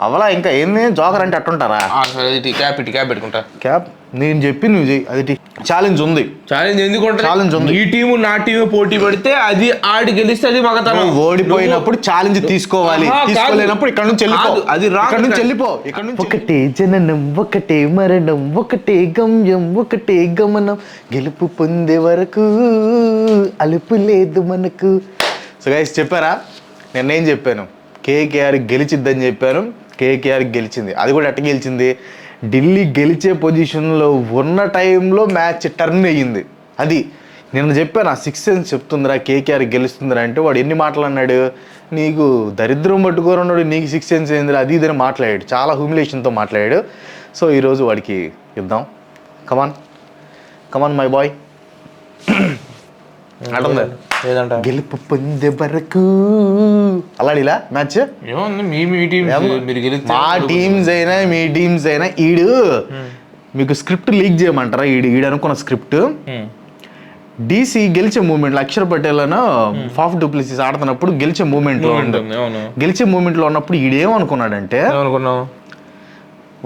అవలా ఇంకా ఏంది జోకర్ అంటే అట్టుంటారా? సరే క్యాప్ ఇటు క్యాప్ పెట్టుకుంటా. క్యాప్? నేను చెప్పి నువ్వు చెయ్యి అది ఛాలెంజ్ ఉంది. ఛాలెంజ్ ఎందుకు ఉంటుంది? Challenge ఉంది. ఈ టీము నా టీము పోటీ పడితే అది ఆడి గెలిస్తే అది మగతనం. నువ్వు ఓడిపోయినప్పుడు ఛాలెంజ్ తీసుకోవాలి. ఆహా, కాదు. తీసుకోలేనప్పుడు ఇక్కడ నుంచి వెళ్ళిపో. కాదు, అది wrong ఇక్కడ నుంచి. వెళ్ళిపో. ఇక్కడ నుంచి ఒకటే జననం ఒకటే మరణం ఒకటే గమ్యం ఒకటే గమనం. గెలుపు పొందే వరకు అలుపు లేదు మనకు. సో గైస్ చెప్పారా? నేనేం చెప్పాను? కేకేఆర్ గెలిచిద్దని చెప్పాను. కేకేఆర్ గెలిచింది. అది కూడా ఎట్ట గెలిచింది? ఢిల్లీ గెలిచే పొజిషన్లో ఉన్న టైంలో మ్యాచ్ టర్న్ అయ్యింది. అది నేను చెప్పాను ఆ సిక్స్ సెన్స్ చెప్తుందిరా కేకేఆర్ గెలుస్తుందిరా అంటే వాడు ఎన్ని మాటలు అన్నాడు? నీకు దరిద్రం పట్టుకోరన్నాడు నీకు సిక్స్ సెన్స్ ఏందిరా అది ఇదని మాట్లాడాడు. చాలా హ్యూమిలేషన్తో మాట్లాడాడు. సో ఈరోజు వాడికి ఇద్దాం కమాన్ కమాన్ మై బాయ్ అటుంది? గెలుపు పొందే వరకు. అలాడిలా మ్యాచ్? మీ టీమ్స్ అయినా మీ టీమ్స్ అయినా ఈడు మీకు స్క్రిప్ట్ లీక్ చేయమంటారా? ఈడు ఈడు అనుకున్న స్క్రిప్ట్. డీసీ గెలిచే మూమెంట్ అక్షర్ పటేల్ అను ఫాఫ్ డూప్లిసిస్ ఆడుతున్నప్పుడు గెలిచే మూమెంట్లో గెలిచే మూమెంట్లో ఉన్నప్పుడు ఈడేమనుకున్నాడంటే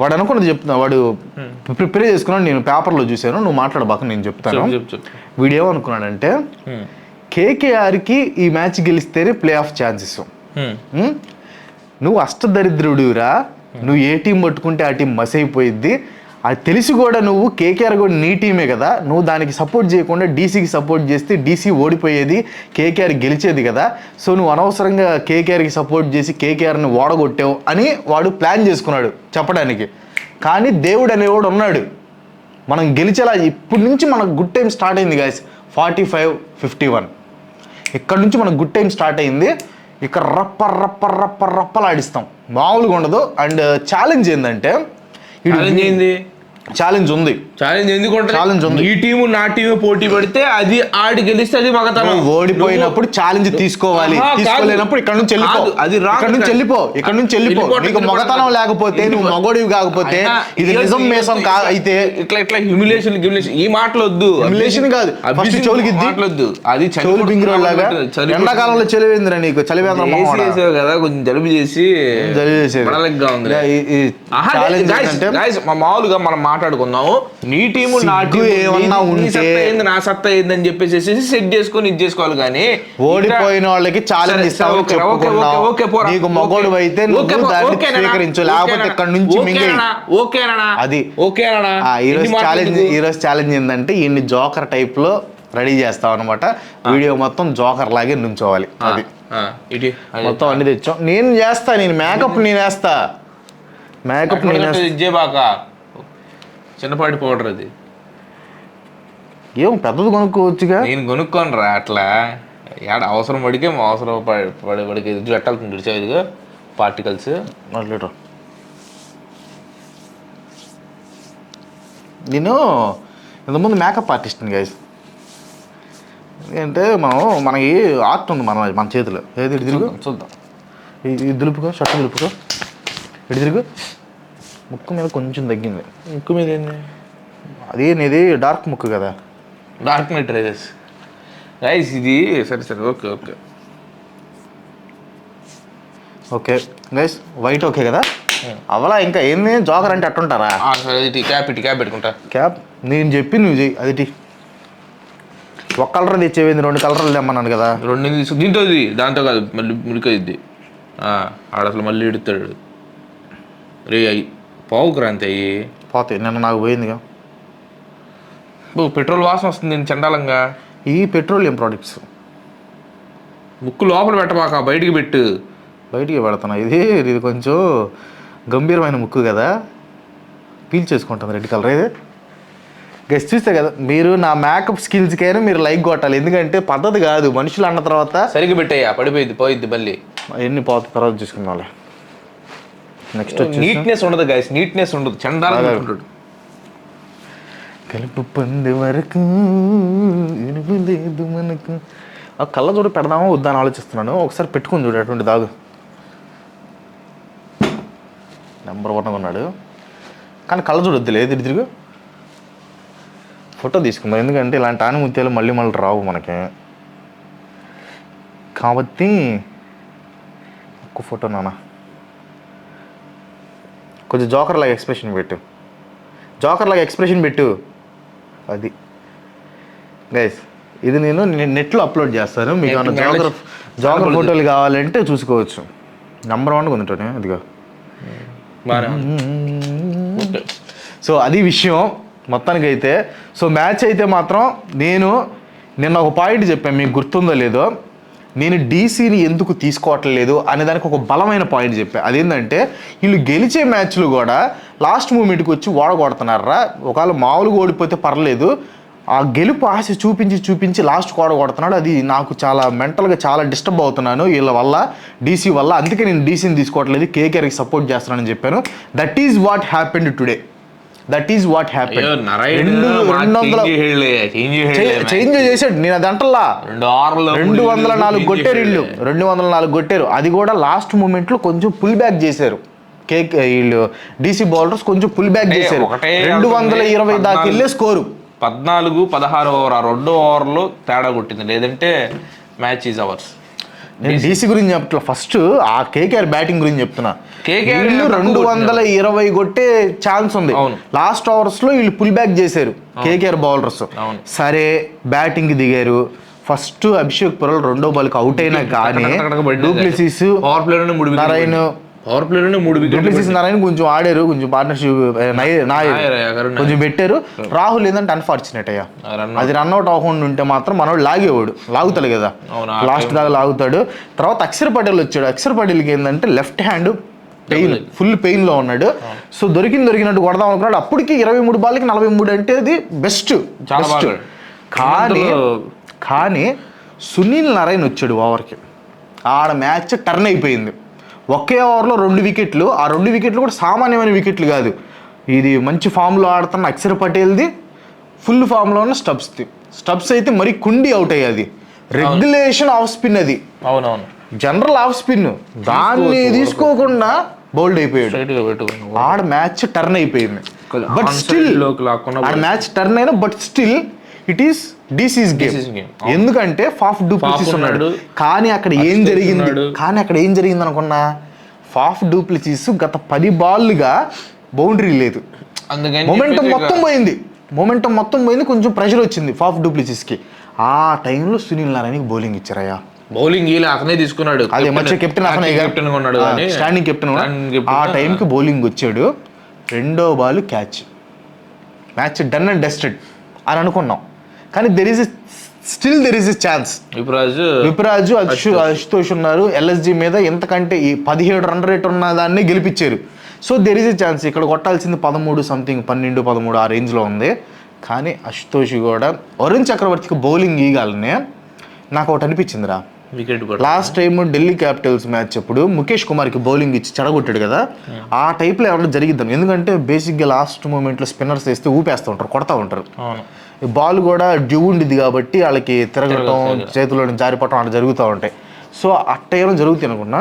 వాడు అనుకున్నది చెప్తున్నా వాడు ప్రిపేర్ చేసుకున్నాడు నేను పేపర్లో చూశాను నువ్వు మాట్లాడబాక నేను చెప్తాను. వీడేమనుకున్నాడంటే. కేకేఆర్కి ఈ మ్యాచ్ గెలిస్తేనే ప్లే ఆఫ్ ఛాన్సెస్? నువ్వు అష్టదరిద్రుడురా నువ్వు ఏ టీం పట్టుకుంటే ఆ టీం మస్ అయిపోయిద్ది అది తెలిసి కూడా నువ్వు కేకేఆర్ కూడా నీ టీమే కదా. నువ్వు దానికి సపోర్ట్ చేయకుండా డీసీకి సపోర్ట్ చేస్తే డీసీ ఓడిపోయేది కేకేఆర్ గెలిచేది కదా. సో నువ్వు అనవసరంగా కేకేఆర్కి సపోర్ట్ చేసి కేకేఆర్ని ఓడగొట్టావు అని వాడు ప్లాన్ చేసుకున్నాడు చెప్పడానికి. కానీ దేవుడు అనేవాడు ఉన్నాడు. మనం గెలిచేలా ఇప్పటి నుంచి మనకు గుడ్ టైం స్టార్ట్ అయింది guys forty five fifty one. ఇక్కడ నుంచి మనకు గుడ్ టైం స్టార్ట్ అయింది? ఇక్కడ రప్ప రప్ప రప్ప రప్పలాడిస్తాం మామూలుగా ఉండదు. అండ్ uh, ఛాలెంజ్ ఏంటంటే ఛాలెంజ్ ఛాలెంజ్ ఉంది ఛాలెంజ్ ఎందుకు? Challenge ఉంది. ఈ టీము నా టీము పోటీ పడితే అది ఆడి గెలిస్తే అది మగతనం ఓడిపోయినప్పుడు ఛాలెంజ్ తీసుకోవాలి. తీసుకోలేనప్పుడు ఇక్కడ నుంచి వెళ్ళిపో అది ఇక్కడ నుంచి. వెళ్ళిపో ఇక్కడ నుంచి వెళ్ళిపో నీకు. మగతనం లేకపోతే నువ్వు. మగోడివి కాకపోతే ఇది నిజం మేసం కా అయితే ఇట్లా ఇట్లా హ్యూమిలేషన్ హ్యూమిలేషన్ ఈ మాటలు వద్దు Humiliation కాదు. First చెవులకి. మాటలొద్దు అది చెవులు లాగా ఎండాకాలంలో చలివేందిరా నీకు చలివేంద్ర చేసావు కదా కొంచెం జలుబు చేసి జలుబు చేసేది. మా మామూలుగా మనం మాట్లాడుకుందాము నీ టీము నా టీము ఏమన్నా నీ- ఉంటే- సత్తా ఏంది నా సత్తా ఏంది అని చెప్పేసి సెట్ చేసుకొని ఇది చేసుకోవాలి కానీ ఓడిపోయిన వాళ్ళకి ఛాలెంజ్ ఇస్తావు. నీకు మగోడు. అయితే? స్వీకరించు లేకపోతే? ఇక్కడ నుంచి ఓకేనా? అది. ఓకేనా ఈ రోజు ఛాలెంజ్ ఎందుకు? ఈ రోజు ఛాలెంజ్ ఏంటంటే ఈయన్ని జోకర్ టైప్లో రెడీ చేస్తాం అనమాట వీడియో మొత్తం జోకర్ లాగే నుంచోవాలి అది. మొత్తం అన్ని తెచ్చాం నేను చేస్తా నేను మేకప్ నేను వేస్తా మేకప్ నేను చిన్నపాటి పౌడర్ అది. ఏం పెద్దది కొనుక్కోవచ్చుగా? నేను కొనుక్కోను రా అట్లా. ఏడ అవసరం పడికే మా అవసరం పడి పడి- పడికే ఇది పెట్టాల్సింది ఇడిచావు ఇదిగో పార్టికల్స్. లీటర్ నేను ఇంతకుముందు మేకప్ ఆర్టిస్ట్ని గైస్ ఏంటంటే మనం మనకి ఆర్ట్ ఉంది మన మన చేతిలో. ఏది ఇటు తిరుగు. చూద్దాం ఇది దులుపుకో షర్ట్ దులుపుకో. ఇటు తిరుగు. ముక్కు మీద కొంచెం తగ్గింది. ముక్కు మీద ఏంది? అది నీది డార్క్ ముక్కు కదా. డార్క్ నైట్ రైజెస్ రైస్ ఇది సరే సరే okay okay. Okay guys white okay కదా? అవలా ఇంకా ఏంది? జోకర్ అంటే అట్టుంటారా? ఇటు క్యాప్ ఇటు క్యాప్ పెట్టుకుంటా. క్యాప్ నేను చెప్పి నువ్వు చెయ్యి అది. ఒక కలర్ తెచ్చేవింది రెండు కలర్లు తెమ్మన్నాను కదా. రెండు తీసు దీంతో ఇది దాంతో కాదు మళ్ళీ ముడిపోయిద్ది ఆడ అసలు మళ్ళీ ఇడుతాడు. రే అయ్యి పావు క్రాంతి అయ్యి పోతాయి నిన్న నాకు పోయిందిగా. పెట్రోల్ వాసన వస్తుంది నేను చండాలంగా. ఈ పెట్రోలియం ప్రోడక్ట్స్ ముక్కు లోపల పెట్టమాక బయటికి పెట్టు. బయటికి పెడుతున్నా ఇది ఇది కొంచెం గంభీరమైన ముక్కు కదా. పీల్ చేసుకుంటుంది రెడ్ కలర్. ఇది గెస్ట్ చూస్తే కదా మీరు నా మేకప్ స్కిల్స్కైనా మీరు లైక్ కొట్టాలి. ఎందుకంటే పద్ధతి కాదు. మనుషులు అన్న తర్వాత సరిగ్గా పెట్టయ్యా పడిపోయిద్ది పోయిద్ది మళ్ళీ. ఎన్ని పోత తర్వాత చూసుకుందాంలే. నెక్స్ట్ నీట్నెస్ ఉండదు గైస్ నీట్నెస్ ఉండదు. చండాలంగా ఉంటాడు కలుపు పంది వరకు లేదు మనకు. ఆ కళ్ళ చూడు పెడదామా వద్దా అని ఆలోచిస్తున్నాను. ఒకసారి పెట్టుకుని చూడు అటువంటి దాగు. నెంబర్ వన్ ఉన్నాడు కానీ కళ్ళ చూడు వద్దులే ఎదురు తిరుగు. ఫోటో తీసుకుందాం. ఎందుకంటే ఇలాంటి ఆనుమత్యాలు మళ్ళీ మళ్ళీ రావు మనకి. కాబట్టి ఒక్క ఫోటో నాన్న. కొంచెం జోకర్ లాగా ఎక్స్ప్రెషన్ పెట్టు. జోకర్ లాగా ఎక్స్ప్రెషన్ పెట్టు. అది. గైస్ ఇది నేను నెట్లో అప్లోడ్ చేస్తాను. మీకు ఏమైనా జోకర్ జోకర్. ఫోటోలు కావాలంటే చూసుకోవచ్చు. నంబర్ వన్ ఉంది. టోనీ అదిగో. సో అది విషయం మొత్తానికైతే. సో మ్యాచ్ అయితే మాత్రం నేను నిన్న ఒక పాయింట్ చెప్పాను మీకు గుర్తుందో లేదో. నేను డీసీని ఎందుకు తీసుకోవట్లేదు అనే దానికి ఒక బలమైన పాయింట్ చెప్పాను అదేంటంటే వీళ్ళు గెలిచే మ్యాచ్లు కూడా లాస్ట్ మూమెంట్కి వచ్చి ఓడగొడుతున్నారా? ఒకవేళ మామూలుగా ఓడిపోతే పర్లేదు. ఆ గెలుపు ఆశ చూపించి చూపించి లాస్ట్ కోడ కొడుతున్నాడు అది నాకు చాలా మెంటల్గా చాలా డిస్టర్బ్ అవుతున్నాను. వీళ్ళ వల్ల డీసీ వల్ల. అందుకే నేను డీసీని తీసుకోవట్లేదు. కేకేఆర్కి సపోర్ట్ చేస్తున్నానని చెప్పాను. That is what happened today that is what చేయలే, చేంజ్ చేసాడు నేను అది అంటల్లా. రెండు వందల నాలుగు కొట్టారు. వీళ్ళు. రెండు వందల నాలుగు కొట్టారు. అది కూడా లాస్ట్ మూమెంట్లో కొంచెం పుల్ బ్యాక్ చేశారు. కేక్ వీళ్ళు డీసీ బౌలర్స్ కొంచెం పుల్ బ్యాక్ చేశారు. రెండు వందల ఇరవై దాకా. వెళ్ళే స్కోరు పద్నాలుగు పదహారు ఓవర్ ఆ రెండో ఓవర్లో తేడా కొట్టింది. లేదంటే మ్యాచ్ ఈజ్ అవర్స్ నేను డీసీ గురించి చెప్తున్నా. ఫస్ట్ ఆ కేకేఆర్ బ్యాటింగ్ గురించి చెప్తున్నా. వీళ్ళు రెండు. వందల ఇరవై కొట్టే ఛాన్స్ ఉంది. లాస్ట్ ఓవర్స్లో వీళ్ళు పుల్ బ్యాక్ చేశారు కేకేఆర్ బౌలర్స్. సరే బ్యాటింగ్ దిగారు. ఫస్ట్ అభిషేక్ పురల్ రెండో బాల్కి అవుట్ అయినా కానీ డూప్లిసిస్ నారాయణ పవర్ ప్లే లోనే మూడు డూప్లిసిస్ వికెట్లు నారాయణ కొంచెం ఆడారు కొంచెం పార్ట్నర్షిప్ నాయర్ కొంచెం పెట్టారు. రాహుల్ ఏంటంటే అన్ఫార్చునేట్ అయ్యా. అది రన్అట్ అవ్వకుండా ఉంటే మాత్రం మనోడు లాగేవాడు లాగుతాడు కదా. లాస్ట్ దాకా లాగుతాడు. తర్వాత అక్షర్ పటేల్ వచ్చాడు. అక్షర్ పటేల్కి ఏంటంటే లెఫ్ట్ హ్యాండ్ పెయిన్ ఫుల్ పెయిన్లో ఉన్నాడు. సో దొరికింది దొరికినట్టు కొడదాం అనుకున్నాడు. అప్పటికి ఇరవై మూడు బాల్కి నలభై మూడు అంటే అది బెస్ట్ బెస్ట్. కానీ కానీ సునీల్ నారాయణ వచ్చాడు ఓవర్కి. ఆడ మ్యాచ్ టర్న్ అయిపోయింది. ఒకే ఓవర్లో రెండు వికెట్లు. ఆ రెండు వికెట్లు కూడా సామాన్యమైన వికెట్లు కాదు. ఇది మంచి ఫామ్లో ఆడుతున్న అక్షర్ పటేల్ది. ఫుల్ ఫామ్లో ఉన్న స్టబ్స్ది స్టబ్స్ అయితే మరి కుండి అవుట్ అయ్యేది. రెగ్యులేషన్ ఆఫ్ స్పిన్ అది. అవునవును. జనరల్ ఆఫ్ స్పిన్ దాన్ని తీసుకోకుండా బౌల్డ్ అయిపోయాడు. ఆడ మ్యాచ్ టర్న్ అయిపోయింది. బట్ స్టిల్ ఆడ మ్యాచ్ టర్న్ అయినా but still it is DC's game. ఎందుకంటే ఫాఫ్ డూప్లిసిస్ ఉన్నాడు. కానీ అక్కడ ఏం జరిగింది. కానీ అక్కడ ఏం జరిగింది అనుకున్నా? ఫాఫ్ డూప్లిసిస్ గత పది బాల్లుగా బౌండరీ లేదు. మొమెంటం మొత్తం పోయింది. మొమెంటం మొత్తం పోయింది. కొంచెం ప్రెషర్ వచ్చింది ఫాఫ్ డూప్లిసిస్కి ఆ టైంలో సునీల్ నారాయణకి బౌలింగ్ ఇచ్చారయ్యా. బౌలింగ్ ఇలా అతనే తీసుకున్నాడు. అదే మధ్య కెప్టెన్ అతనే కెప్టెన్ ఉన్నాడు స్టాండింగ్ కెప్టెన్ ఆ టైంకి బౌలింగ్ వచ్చాడు. రెండో ball catch. Match done and dusted అని అనుకున్నాం. కానీ there is still there is a chance Vipraj Vipraj Ashu Ashutosh. ఉన్నారు. ఎల్ఎస్జి మీద ఎంతకంటే ఈ పదిహేడు రన్ రేట్ ఉన్న దాన్ని గెలిపించారు. So there is a chance ఇక్కడ కొట్టాల్సింది పదమూడు సంథింగ్ పన్నెండు పదమూడు ఆ రేంజ్లో ఉంది. కానీ అశుతోష్ కూడా వరుణ్ చక్రవర్తికి బౌలింగ్ ఇయ్యాలనే నాకు ఒకటి అనిపించిందిరా. Wicket last time Delhi Capitals match అప్పుడు ముఖేష్ కుమార్కి బౌలింగ్ ఇచ్చి చెడగొట్టాడు కదా ఆ టైప్లో ఎవరైనా జరిగిద్దాం? ఎందుకంటే బేసిక్గా లాస్ట్ మూమెంట్లో స్పిన్నర్స్ వేస్తే ఊపేస్తూ ఉంటారు కొడతా ఉంటారు. బాల్ కూడా డ్యూ ఉండిద్ది కాబట్టి వాళ్ళకి తిరగటం చేతిలో జారిపోవటం అలా జరుగుతూ ఉంటాయి. సో అట్టేయడం జరుగుతుంది అనుకున్నా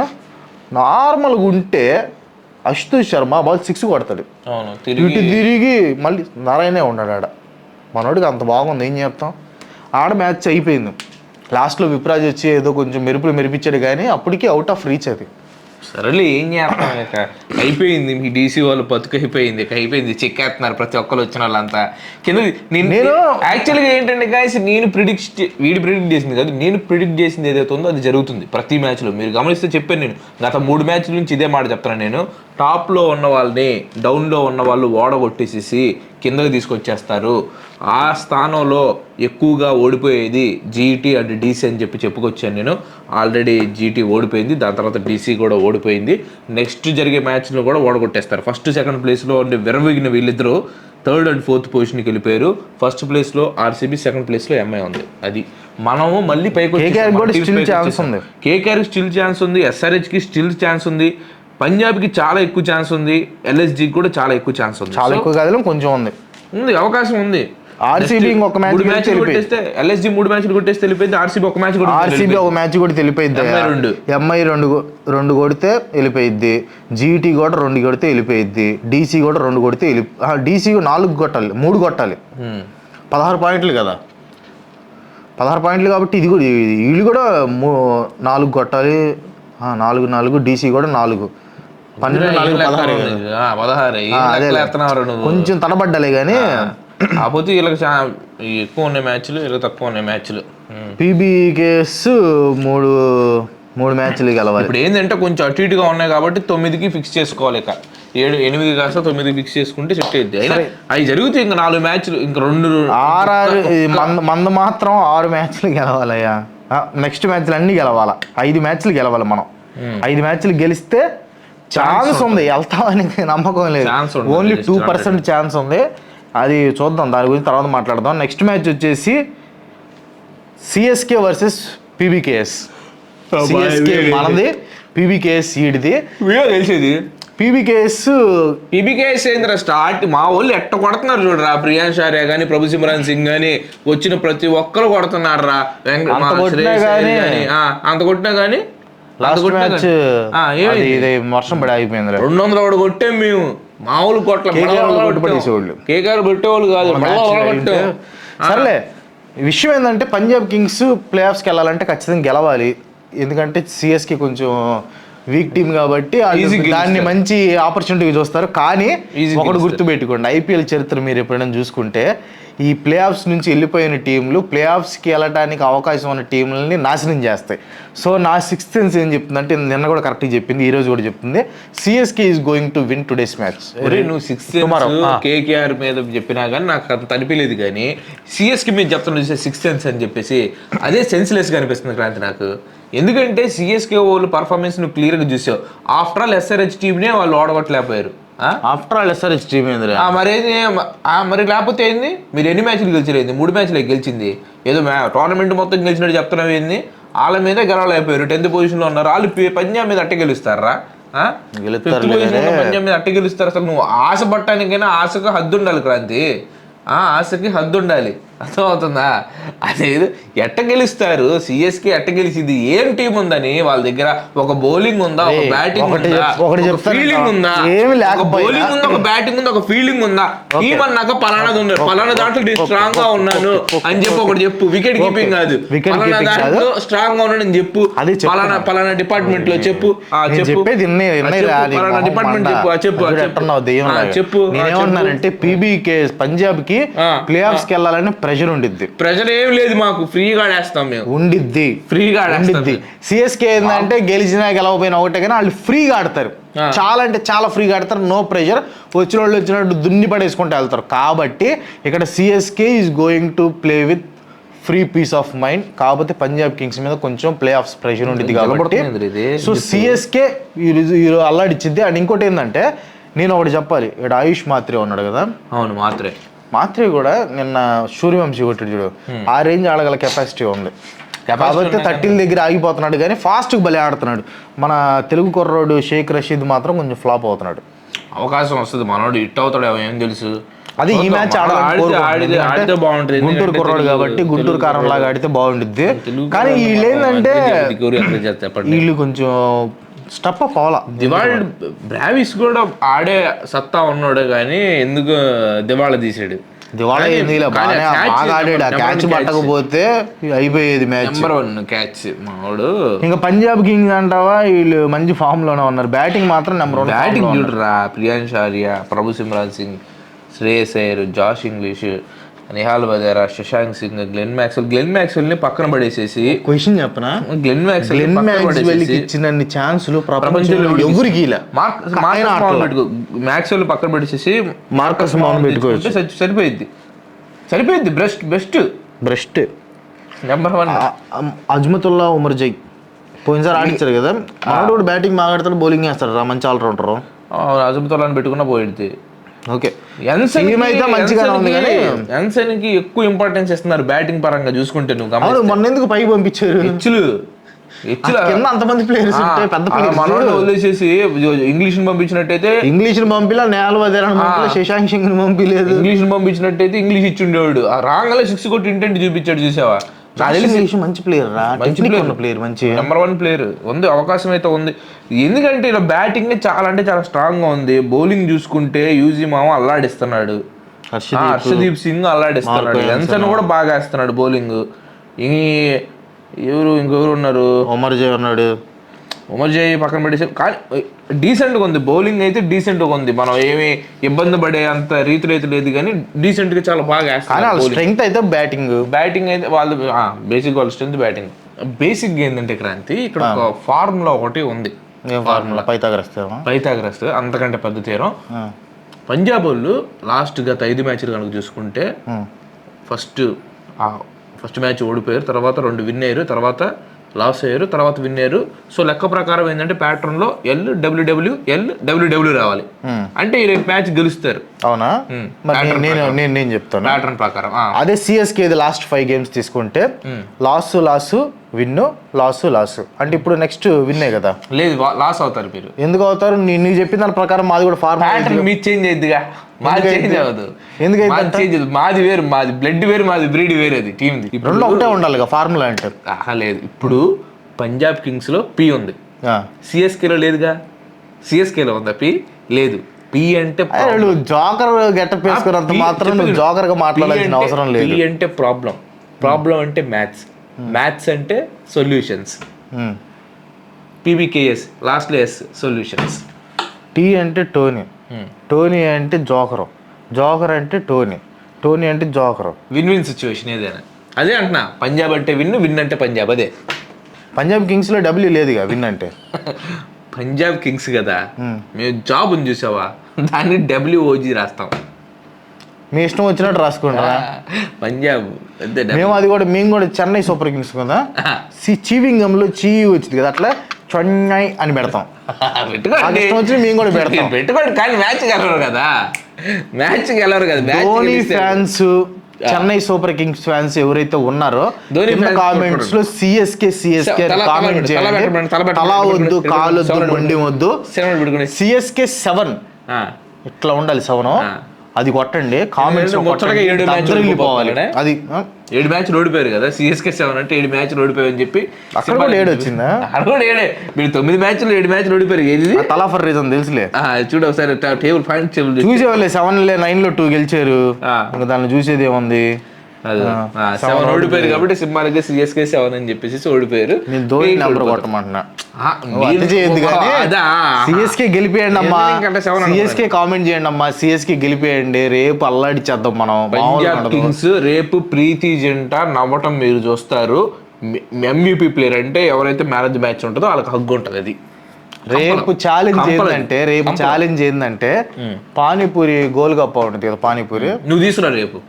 నార్మల్గా ఉంటే అశుతోష్ శర్మ బాల్ సిక్స్ కొడతాడు. ఇటు తిరిగి తిరిగి మళ్ళీ నారాయణే ఉన్నాడు ఆడ. మనోడికి అంత బాగుంది ఏం చెప్తాం ఆడ మ్యాచ్ అయిపోయింది. లాస్ట్లో విప్రాజ్ వచ్చి ఏదో కొంచెం మెరుపులు మెరిపించాడు కానీ అప్పటికి అవుట్ ఆఫ్ రీచ్ అది. సరేలే ఏం చేస్తాం ఇక? అయిపోయింది మీ డీసీ వాళ్ళు బతుకు అయిపోయింది ఇక అయిపోయింది చెక్కేస్తున్నారు ప్రతి ఒక్కరు వచ్చిన వాళ్ళంతా. కింద నేను యాక్చువల్గా ఏంటంటే గాయస్ నేను ప్రిడిక్ట్ వీడి ప్రిడిక్ట్ చేసింది కాదు నేను ప్రిడిక్ట్ చేసింది ఏదైతే ఉందో అది జరుగుతుంది ప్రతి మ్యాచ్లో మీరు గమనిస్తే చెప్పాను నేను గత మూడు మ్యాచ్ల నుంచి ఇదే మాట చెప్తాను నేను. టాప్లో ఉన్న వాళ్ళని డౌన్లో ఉన్న వాళ్ళు ఓడగొట్టేసేసి కిందకి తీసుకొచ్చేస్తారు. ఆ స్థానంలో ఎక్కువగా ఓడిపోయేది జీటీ అండ్ డీసీ అని చెప్పి చెప్పుకొచ్చాను నేను. ఆల్రెడీ జీటీ ఓడిపోయింది దాని తర్వాత డీసీ కూడా ఓడిపోయింది. నెక్స్ట్ జరిగే మ్యాచ్లో కూడా ఓడగొట్టేస్తారు. ఫస్ట్ సెకండ్ ప్లేస్లో ఉండే విరవిగిన వీళ్ళిద్దరూ థర్డ్ అండ్ ఫోర్త్ పొజిషన్కి వెళ్ళిపోయారు. ఫస్ట్ ప్లేస్లో ఆర్సీబీ సెకండ్ ప్లేస్లో ఎంఐ ఉంది. అది మనము మళ్ళీ పైకి. కేకేఆర్ స్టిల్ ఛాన్స్ ఉంది. ఎస్ఆర్హెచ్కి స్టిల్ ఛాన్స్ ఉంది. పంజాబ్కి చాలా ఎక్కువ ఛాన్స్ ఉంది. ఎల్ఎస్జికి కూడా చాలా ఎక్కువ ఛాన్స్ ఉంది. చాలా ఎక్కువ కాదు కొంచెం ఉంది. ఉంది అవకాశం ఉంది. Next ఇంకొక మ్యాచ్లు వెళ్ళిపోయింది. కొట్టేస్తే ఎల్ఎస్జి మూడు మ్యాచ్లు కొట్టేస్తే వెళ్ళిపోయింది ఆర్సీబీ ఒక మ్యాచ్ కూడా ఆర్సీబీ ఒక మ్యాచ్ కూడా వెళ్ళిపోయిద్ది MI రెండు. ఎంఐ రెండు రెండు కొడితే వెళ్ళిపోయిద్ది. జీటీ కూడా రెండు కొడితే వెళ్ళిపోయిద్ది. డీసీ కూడా రెండు కొడితే వెళ్ళి డీసీ నాలుగు కొట్టాలి మూడు కొట్టాలి. పదహారు పాయింట్లు కదా. పదహారు పాయింట్లు కాబట్టి ఇది కూడా వీళ్ళు కూడా నాలుగు కొట్టాలి. నాలుగు నాలుగు డీసీ కూడా నాలుగు. పన్నెండు నాలుగు పదహారు కొంచెం తడబడ్డలే కానీ కాకపోతే వీళ్ళకి చా- ఎక్కువ ఉన్నాయి మ్యాచ్లు వీళ్ళకి తక్కువ ఉన్నాయి మ్యాచ్లు. పీబీకేఎస్ మూడు మూడు మ్యాచ్లు గెలవాలి. ఇప్పుడు ఏంటంటే కొంచెం అటు ఇటుగా ఉన్నాయి కాబట్టి తొమ్మిదికి ఫిక్స్ చేసుకోవాలి ఇక. ఏడు ఎనిమిది కాస్త తొమ్మిది ఫిక్స్ చేసుకుంటే సెట్ అయింది అయినా అవి జరుగుతాయి ఇంకా నాలుగు మ్యాచ్లు ఇంకా రెండు ఆరు మంద మంద మాత్రం ఆరు మ్యాచ్లు గెలవాలయ్యా. నెక్స్ట్ మ్యాచ్లు అన్ని గెలవాలా. ఐదు మ్యాచ్లు గెలవాలి మనం. ఐదు మ్యాచ్లు గెలిస్తే ఛాన్స్ ఉంది. వెళ్తామని నమ్మకం లేదు. Only two. పర్సెంట్ ఛాన్స్ ఉంది. అది చూద్దాం దాని గురించి తర్వాత మాట్లాడదాం. నెక్స్ట్ మ్యాచ్ వచ్చేసి సిఎస్కే వర్సెస్ పీబీకేఎస్ సిఎస్కే మనది పీబీకేఎస్ ఈడిది. వీడియో తెలిసేది. పీబీకేఎస్ పీబీకేఎస్ ఏందిరా స్టార్ట్ మా వాళ్ళు ఎట్ట కొడుతున్నారు చూడరా? ప్రియాంశ్ ఆర్య కానీ ప్రభు సిమరన్ సింగ్ కానీ వచ్చిన ప్రతి ఒక్కరు కొడుతున్నారు రా వెంకట అంత మా కొట్టినా శ్రేయస్ అయ్యర్ గానీ- గానీ, ఆ, అంత కొట్టినా కానీ లాస్ట్ మ్యాచ్ ఏమైంది? ఇది వర్షం పడి ఆగిపోయింది రెండు వందల ఒకటి కొట్టాం మేము. మామూలు కొట్ల కేకేఆర్ వాళ్ళు కొట్టి పడేసేవాళ్ళు. కేకేఆర్ పెట్టేవాళ్ళు కాదు. సర్లే విషయం ఏంటంటే పంజాబ్ కింగ్స్ ప్లే ఆఫ్స్కి వెళ్ళాలంటే ఖచ్చితంగా గెలవాలి ఎందుకంటే సిఎస్కి కొంచెం వీక్ టీం కాబట్టి. దాన్ని మంచి ఆపర్చునిటీ చూస్తారు కానీ ఒకటి. గుర్తుపెట్టుకోండి ఐపీఎల్ చరిత్ర మీరు ఎప్పుడైనా చూసుకుంటే ఈ ప్లే ఆఫ్స్ నుంచి వెళ్ళిపోయిన టీంలు ప్లే ఆఫ్స్కి వెళ్ళడానికి అవకాశం ఉన్న టీంలని నాశనం చేస్తాయి సో నా సిక్స్త్ సెన్స్ ఏం చెప్తుందంటే నిన్న కూడా కరెక్ట్గా చెప్పింది ఈ రోజు కూడా చెప్తుంది CSK is going to win today's match నువ్వు సిక్స్ Tomorrow, ఆ. కేకేఆర్ మీద చెప్పినా కానీ నాకు అంత అనిపించలేదు కానీ సిఎస్కి మీద చెప్తున్నా చూసే సిక్స్ సెన్స్ అని చెప్పేసి అదే సెన్స్లెస్గా అనిపిస్తుంది క్రాంతి నాకు ఎందుకంటే సిఎస్కే వాళ్ళు పర్ఫార్మెన్స్ నువ్వు క్లియర్గా చూసావు. ఆఫ్టర్ ఆల్ ఎస్ఆర్హెచ్ టీంనే వాళ్ళు ఓడగొట్టలేకపోయారు? ఆఫ్టర్ ఆల్ ఎస్ఆర్హెచ్ టీం ఏందిరా ఆ, మరేంది ఆ, మరి లేకపోతే ఏంది? మీరు ఎన్ని మ్యాచ్లు గెలిచలేదు మూడు మ్యాచ్లే గెలిచింది. ఏదో టోర్నమెంట్ మొత్తం గెలిచినట్టు చెప్తున్నావు ఏంది? వాళ్ళ మీద గెలవలేకపోయారు. టెన్త్ పొజిషన్లో ఉన్నారు. వాళ్ళు పంజాబ్ మీద అట్టే గెలుస్తారా? పంజాబ్ మీద అట్టే గెలుస్తారు. అసలు నువ్వు ఆశ పట్టడానికైనా ఆశకు హద్దు ఉండాలి క్రాంతి. ఆ ఆశకి హద్దు ఉండాలి అర్థమవుతుందా? అదేదో ఎట్ట గెలుస్తారు? సిఎస్కే ఎట్ట గెలిచింది? ఏం టీం ఉందని వాళ్ళ దగ్గర ఒక బౌలింగ్ ఉందా? ఒక బ్యాటింగ్ ఉందా? ఒక కదా. ఉందా? ఒక బౌలింగ్ ఉందా? ఒక బ్యాటింగ్ ఉందా? ఒక ఫీల్డింగ్ ఉందా? టీం అన్నాక పలానాది ఉంది పలానా దాంట్లో నేను స్ట్రాంగ్గా ఉన్నాను అని చెప్పి ఒకటి చెప్పు. వికెట్ కీపింగ్ కాదు. పలానా. దాంట్లో స్ట్రాంగ్గా ఉన్నాను అని చెప్పు. అది. పలానా పలానా డిపార్ట్మెంట్లో చెప్పు. పలానా డిపార్ట్మెంట్. చెప్పు. చెప్పు చెప్పు. చెప్పు. నేనేమన్నానంటే పీబీకే పంజాబ్కి ప్లే ఆఫ్స్కి వెళ్ళాలని ప్రెషర్ ఉండిద్ది. ప్రెషర్ ఏం లేదు మాకు ఫ్రీగా ఆడేస్తాం మేము. ఉండిద్ది. ఫ్రీగా ఉండిద్ది. సిఎస్కే ఏంటంటే గెలిచినా గెలవపోయినా ఒకటే కానీ వాళ్ళు ఫ్రీగా ఆడతారు. చాలా అంటే చాలా ఫ్రీగా ఆడతారు. No pressure. వచ్చిన వాళ్ళు వచ్చినట్టు దున్ని పడేసుకుంటూ వెళ్తారు. కాబట్టి ఇక్కడ CSK is going to play with free peace of mind కాకపోతే పంజాబ్ కింగ్స్ మీద కొంచెం ప్లే ఆఫ్స్ ప్రెషర్ ఉండిద్ది కాబట్టి. సో సిఎస్కే ఈరోజు అల్లాడిచ్చింది. అండ్ ఇంకోటి ఏంటంటే నేను ఒకటి చెప్పాలి. ఇక్కడ ఆయుష్ మాత్రే ఉన్నాడు కదా? అవును మాత్రమే మాత్రే కూడా నిన్న సూర్యవంశీ కొట్టాడు చూడు. ఆ రేంజ్ ఆడగల కెపాసిటీ ఉంది. కాబట్టి థర్టీల దగ్గర ఆగిపోతున్నాడు కానీ ఫాస్ట్గా బలి ఆడుతున్నాడు. మన తెలుగు కుర్రోడు షేక్ రషీద్ మాత్రం కొంచెం ఫ్లాప్ అవుతున్నాడు. అవకాశం వస్తుంది. మనోడు ఇట్ అవుతాడు ఏం తెలుసు. అది ఈ. మ్యాచ్ ఆడితే బాగుంటుంది. గుంటూరు కుర్రాడు కాబట్టి గుంటూరు కారం లాగా. ఆడితే బాగుండిద్ది. తెలుగు కానీ వీళ్ళు ఏంటంటే వీళ్ళు కొంచెం స్టప్ అప్ దివాళి బ్రావిస్ కూడా ఆడే సత్తా ఉన్నాడు కానీ ఎందుకు దివాళా తీసాడు? దివాళా ఏంది బాగా ఆడాడు. క్యాచ్ పట్టకపోతే అయిపోయేది మ్యాచ్. నెంబర్ వన్ క్యాచ్ మావాడు ఇంకా పంజాబ్ కింగ్స్ అంటావా? వీళ్ళు మంచి ఫామ్లోనే ఉన్నారు. బ్యాటింగ్ మాత్రం నెంబర్ వన్ బ్యాటింగ్ చూడరా. Priyansh Arya Prabhsimran Singh Shreyas Iyer Josh Inglis. Nehal Wadhera Shashank Singh Glenn Maxwell. Glenn మ్యాక్స్వెల్ని పక్కన పడేసేసి క్వశ్చన్ చెప్పనా? గ్లెన్ మ్యాక్స్వెల్ గ్లెన్ మ్యాక్స్వెల్ పడేసేసి ఇచ్చినన్ని ఛాన్సులు ప్రపంచంలో ఎవరికి మార్క్ పెట్టుకో మ్యాక్స్వెల్ పక్కన పెట్టేసేసి మార్కస్ మౌన్ పెట్టుకోవచ్చు. తెచ్చుకుంటే సరి- సరిపోయిద్ది. సరిపోయిద్ది. Best best breast. Number one Azmatullah Omarzai. పోయినసారి ఆడించారు కదా. కూడా బ్యాటింగ్ బాగా ఆడతాడు బౌలింగ్ వేస్తాడు మంచి ఆల్రౌండర్. అజంతోలని పెట్టుకున్నా పోయిద్ది. ఓకే. ఎన్సన్కి ఎక్కువ ఇంపార్టెన్స్ ఇస్తున్నారు బ్యాటింగ్ పరంగా చూసుకుంటే నువ్వు. మొన్న ఎందుకు పైకి పంపించారు? కింద అంతమంది ప్లేయర్స్ పెద్ద మనోడు ప్లేయర్స్ వదిలేసేసి ఇంగ్లీష్ పంపించినట్టయితే ఇంగ్లీష్ని పంపిలా నేల శశాంక్ సింగ్ని పంపిలేదు. ఇంగ్లీష్ పంపించినట్టయితే ఇంగ్లీష్ ఇచ్చి ఉండేవాడు. ఆ రాంగలే సిక్స్ కొట్టి ఇంటెంట్ చూపించాడు చూసావా? నాకు మంచి ప్లేయర్ రా? మంచి. ఉన్న ప్లేయర్ మంచి నెంబర్ వన్ ప్లేయర్ ఉంది అవకాశం అయితే ఉంది. ఎందుకంటే ఇలా బ్యాటింగ్ చాలా అంటే చాలా స్ట్రాంగ్గా ఉంది. బౌలింగ్ చూసుకుంటే యూజీ మామ అల్లాడిస్తున్నాడు. హర్షదీప్. సింగ్ అల్లాడిస్తున్నాడు. ఎన్సన్ కూడా బాగా వేస్తున్నాడు బౌలింగ్ ఈ ఎవరు ఇంకెవరు ఉన్నారు? జై ఉన్నాడు. ఉమర్ జై పక్కన పెట్టేసి. కానీ డీసెంట్గా ఉంది. బౌలింగ్ అయితే డీసెంట్గా ఉంది. మనం ఏమి ఇబ్బంది పడే అంత రీతిలో అయితే లేదు కానీ డీసెంట్గా చాలా బాగా వేస్తారు స్ట్రెంగ్త్ అయితే బ్యాటింగ్ బ్యాటింగ్ అయితే వాళ్ళు బేసిక్ వాళ్ళ స్ట్రెంత్ బ్యాటింగ్ బేసిక్ ఏంటంటే క్రాంతి ఇక్కడ ఒక ఫార్ములా ఒకటి ఉంది. ఫార్ములా పైతాగరస్తామా పైథాగరస్ అంతకంటే పెద్ద తీరం పంజాబ్ వాళ్ళు లాస్ట్ గత ఐదు మ్యాచ్లు కనుక చూసుకుంటే ఫస్ట్ ఫస్ట్ మ్యాచ్ ఓడిపోయారు తర్వాత రెండు విన్ అయ్యారు తర్వాత లాస్ అయ్యారు తర్వాత విన్ అయ్యారు. సో లెక్క ప్రకారం ఏంటంటే ప్యాటర్న్లో ఎల్ డబ్ల్యూడబ్ల్యూ ఎల్ డబ్ల్యూడబ్ల్యూ రావాలి. అంటే ఈ మ్యాచ్ గెలుస్తారు. అవునా? Hmm. నేను నేను నేను చెప్తాను. ప్యాటర్న్ ప్రకారం. అదే సిఎస్కే లాస్ట్ ఫైవ్ గేమ్స్ తీసుకుంటే loss loss win loss loss. అంటే ఇప్పుడు నెక్స్ట్ విన్నే కదా. లేదు లాస్ అవుతారు మీరు. ఎందుకు అవుతారు? నీ నీవు చెప్పిన దాని ప్రకారం మాది కూడా ఫార్ములా ప్యాటర్న్ మీ చేంజ్ అయ్యిద్దిగా మాది చేంజ్ అవ్వదు. ఎందుకు మాది అయిద్దంట? చేంజ్ మాది వేరు మాది బ్లడ్ వేరు మాది బ్రీడ్ వేరు అది టీంది రెండు ఒకటే ఉండాలి ఫార్ములా అంటే. లేదు. ఇప్పుడు పంజాబ్ కింగ్స్లో పి ఉంది. సిఎస్కేలో లేదుగా? సిఎస్కేలో ఉందా పి లేదు. పి అంటే జోకర్ గెటప్ వేసుకున్నంత మాత్రం నువ్వు జోకర్గా మాట్లాడాల్సిన అవసరం లేదు. పి అంటే ప్రాబ్లం ప్రాబ్లం అంటే మ్యాథ్స్ మ్యాథ్స్ అంటే సొల్యూషన్స్. ఉమ్. పీబీకేఎస్ లాస్ట్లో ఎస్ సొల్యూషన్స్. టీ అంటే టోనీ. టోనీ అంటే జోకరు. జోకర్ అంటే టోనీ. టోనీ అంటే జోకరు. విన్ విన్ సిచ్యువేషన్ ఏదైనా. అదే అంటున్నా పంజాబ్ అంటే విన్ విన్ అంటే పంజాబ్ అదే. పంజాబ్ కింగ్స్లో డబ్ల్యూ లేదుగా విన్ అంటే. పంజాబ్ కింగ్స్ కదా. మేము జాబ్ ఉంది చూసావా? దాన్ని డబ్ల్యూఓజీ రాస్తాం. మీ ఇష్టం వచ్చినట్టు రాసుకుంటారా? పంజాబ్. అంతే మేము అది కూడా మేము కూడా చెన్నై సూపర్ కింగ్స్ కదా? చీవింగంలో చీ వచ్చింది కదా అట్లా చెన్నై అని పెడతాం. పెట్టుకోండి. ఇష్టం మేము కూడా పెడతాం. పెట్టుకోండి కానీ మ్యాచ్ గెలవరు కదా. మ్యాచ్ గెలవరు కదా Dhoni fans Chennai Super Kings fans ఎవరైతే ఉన్నారో కామెంట్స్లో సిఎస్కే సిఎస్కే కామెంట్ పెట్టు, తల చేయండి. వద్దు కాలు వద్దు సెవెన్ బండి వద్దు. CSK seven. ఇట్లా ఉండాలి సెవెన్. అది కొట్టండి కామెంట్స్ వెళ్ళిపోవాలి? అది? ఏడు మ్యాచ్ ఓడిపోయారు కదా సిఎస్కే సెవెన్ అంటే ఏడు మ్యాచ్లు ఓడిపోయారు అని చెప్పి అక్కడ కూడా ఏడు వచ్చిందా అక్కడ కూడా ఏడే మీరు తొమ్మిది మ్యాచ్లు ఏడు మ్యాచ్లు ఓడిపోయారు ఏది తలా ఫర్ రీజన్ తెలుసులే ఆ, చూడు ఒకసారి టేబుల్ పాయింట్ టేబుల్ చూసి. చూసేవాళ్ళే సెవెన్ లే నైన్లో టూ గెలిచారు. ఇంకా దాన్ని చూసేది ఏముంది సెవెన్ ఓడిపోయారు. కాబట్టి సింహాలకి సిఎస్కే సెవెన్ అని చెప్పేసి ఓడిపోయారు. నెంబర్. కొట్టమంటున్నా సిఎస్కే గెలిపేయండి అమ్మా. సిఎస్కే కామెంట్ చేయండి అమ్మా. సిఎస్కే గెలిపేయండి. రేపు మనం. మామూలుగా పంజాబ్ ఉండదు. కింగ్స్ రేపు ప్రీతి జంట నవ్వటం మీరు చూస్తారు. ఎంయూపీ ప్లేయర్ అంటే ఎవరైతే మ్యారేజ్ మ్యాచ్ ఉంటుందో వాళ్ళకి హగ్గు ఉంటుంది అది. రేపు ఛాలెంజ్ ఏంటంటే రేపు. ఛాలెంజ్ ఏంటంటే పానీపూరి గోల్ గప్ప ఉంటుంది కదా పానీపూరి. నువ్వు తీసుకురా రేపు.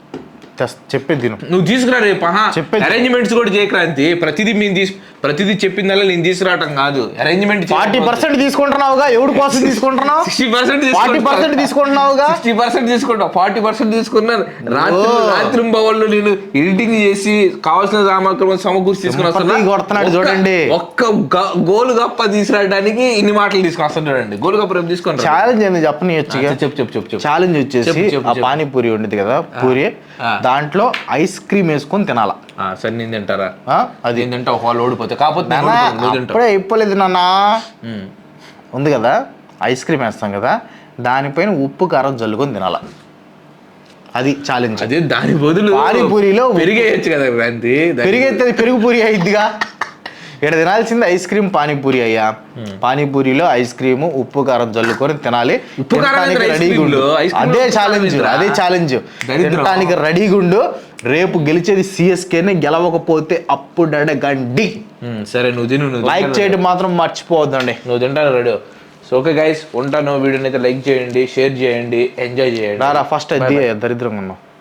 చెప్పేది తిను. నువ్వు తీసుకురా రేపు చెప్పేది. అరేంజ్మెంట్స్ కూడా చేయక్రాంతి ప్రతిదీ మేము తీసు ప్రతిదీ చెప్పిందల్లా నేను తీసుకురావటం కాదు. అరేంజ్మెంట్ ఫార్టీ పర్సెంట్ తీసుకుంటున్నావుగా? ఎవడి కోసం తీసుకుంటున్నావు? సిక్స్టీ పర్సెంట్ ఫార్టీ పర్సెంట్ తీసుకుంటున్నావుగా? సిక్స్టీ పర్సెంట్ తీసుకుంటావు ఫార్టీ పర్సెంట్ తీసుకున్నాను రాత్రి. రాత్రి బవళ్ళు నేను ఎడిటింగ్ చేసి కావాల్సిన సామగ్రి సమకూర్చి తీసుకుని వస్తున్నా. ఎంపతి కొడుతున్నాడు ఒక్క- చూడండి. ఒక్క గోలు గప్ప తీసుకురావడానికి ఇన్ని మాటలు తీసుకుని వస్తాను చూడండి. గోలు గప్ప రేపు రా. ఛాలెంజ్ ఏంది? చెప్పనియచ్చుగా. చెప్పు చెప్పు చెప్పు చెప్పు. ఛాలెంజ్ వచ్చేసి. పానీపూరి ఉండేది కదా పూరి. దాంట్లో ఐస్ క్రీమ్ వేసుకొని తినాల? సరే నేను తింటారా? అది. నేను తింటా వాళ్ళు ఓడిపోతే. కాకపోతే అప్పుడే అయిపోలేదు నాన్న. ఉంది కదా? ఐస్ క్రీమ్ వేస్తాం కదా? దానిపైన ఉప్పు కారం జల్లుకొని తినాల? అది ఛాలెంజ్ అదే దాని బదులు పానీపూరిలో. పెరిగేయచ్చు కదా క్రాంతి పెరిగైతే పెరుగు పూరి అయిద్దిగా. ఇక్కడ తినాల్సింది ఐస్ క్రీమ్ పానీపూరి అయ్యా. పానీపూరిలో ఐస్ క్రీమ్ ఉప్పు కారం జల్లుకొని తినాలి. రెడీగా ఉండు. అదే ఛాలెంజ్? అదే ఛాలెంజ్ దరిద్రం. తినటానికి రెడీగా ఉండు రేపు గెలిచేది సిఎస్కేనే గెలవకపోతే అప్పుడు అడగండి. ఉమ్, సరే నువ్వు తిను లైక్. చేయడం మాత్రం మర్చిపోవద్దండి. నువ్వు తింటాను రెడీ. సో ఓకే గైస్ ఉంటాను. వీడియోని అయితే లైక్ చేయండి షేర్ చేయండి ఎంజాయ్ చేయండి. ఫస్ట్ అది దరిద్రంగా ఉన్నావు.